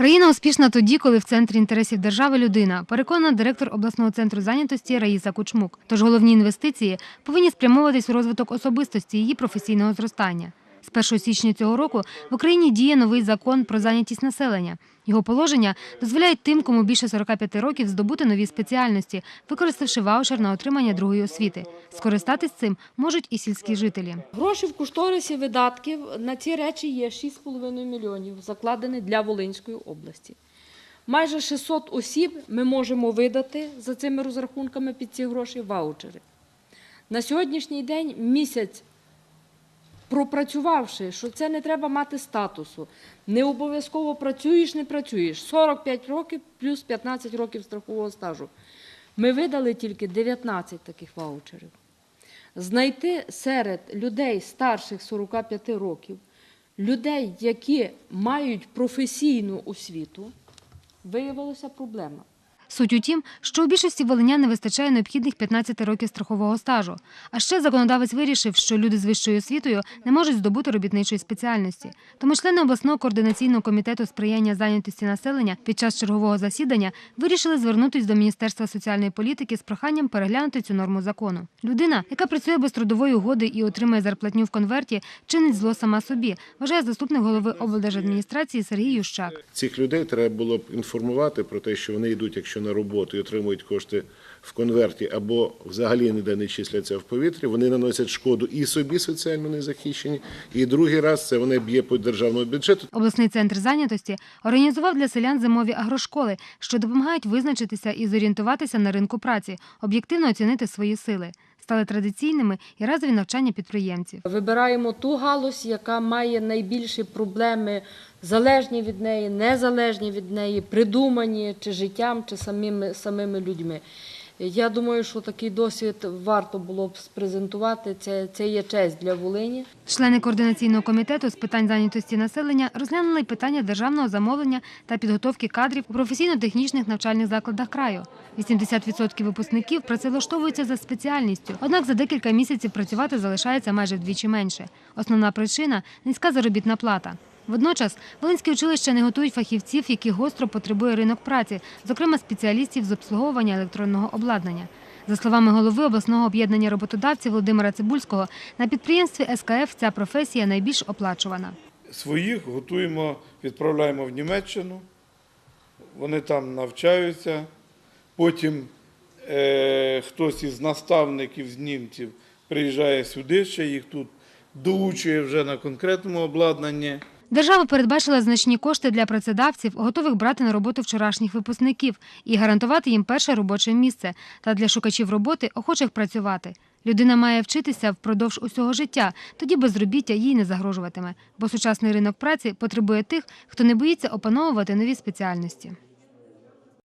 Країна успішна тоді, коли в центрі інтересів держави людина, переконана директор обласного центру зайнятості Раїса Кучмук. Тож головні інвестиції повинні спрямовуватись у розвиток особистості її професійного зростання. З 1 січня цього року в Україні діє новий закон про зайнятість населення. Його положення дозволяють тим, кому більше 45 років, здобути нові спеціальності, використавши ваучер на отримання другої освіти. Скористатись цим можуть і сільські жителі. Гроші в кошторисі видатків на ці речі є 6,5 мільйонів, закладені для Волинської області. Майже 600 осіб ми можемо видати за цими розрахунками під ці гроші ваучери. На сьогоднішній день місяць, пропрацювавши, що це не треба мати статусу, не обов'язково працюєш, не працюєш. 45 років плюс 15 років страхового стажу. Ми видали тільки 19 таких ваучерів. Знайти серед людей старших 45 років, людей, які мають професійну освіту, виявилася проблема. Суть у тім, що у більшості волинян не вистачає необхідних 15 років страхового стажу. А ще законодавець вирішив, що люди з вищою освітою не можуть здобути робітничої спеціальності. Тому члени обласного координаційного комітету сприяння зайнятості населення під час чергового засідання вирішили звернутися до Міністерства соціальної політики з проханням переглянути цю норму закону. Людина, яка працює без трудової угоди і отримує зарплатню в конверті, чинить зло сама собі, вважає заступник голови облдержадміністрації Сергій Ющак. Цих людей треба було б інформувати про те, що вони йдуть, якщо на роботу і отримують кошти в конверті, або взагалі ніде не числяться в повітрі. Вони наносять шкоду і собі соціально незахищені, і другий раз це вони б'є по державному бюджету. Обласний центр зайнятості організував для селян зимові агрошколи, що допомагають визначитися і зорієнтуватися на ринку праці, об'єктивно оцінити свої сили. Стали традиційними і разові навчання підприємців. Вибираємо ту галузь, яка має найбільші проблеми, залежні від неї, незалежні від неї, придумані чи життям, чи самими, самими людьми. Я думаю, що такий досвід варто було б спрезентувати. Це, це є честь для Волині. Члени координаційного комітету з питань зайнятості населення розглянули питання державного замовлення та підготовки кадрів у професійно-технічних навчальних закладах краю. 80% випускників працевлаштовуються за спеціальністю, однак за декілька місяців працювати залишається майже вдвічі менше. Основна причина низька заробітна плата. Водночас волинські училища не готують фахівців, які гостро потребує ринок праці, зокрема спеціалістів з обслуговування електронного обладнання. За словами голови обласного об'єднання роботодавців Володимира Цибульського, на підприємстві СКФ ця професія найбільш оплачувана. Своїх готуємо, відправляємо в Німеччину, вони там навчаються. Потім е, хтось із наставників з німців приїжджає сюди, ще їх тут доучує вже на конкретному обладнанні. Держава передбачила значні кошти для працедавців, готових брати на роботу вчорашніх випускників і гарантувати їм перше робоче місце та для шукачів роботи, охочих працювати. Людина має вчитися впродовж усього життя, тоді безробіття їй не загрожуватиме, бо сучасний ринок праці потребує тих, хто не боїться опановувати нові спеціальності.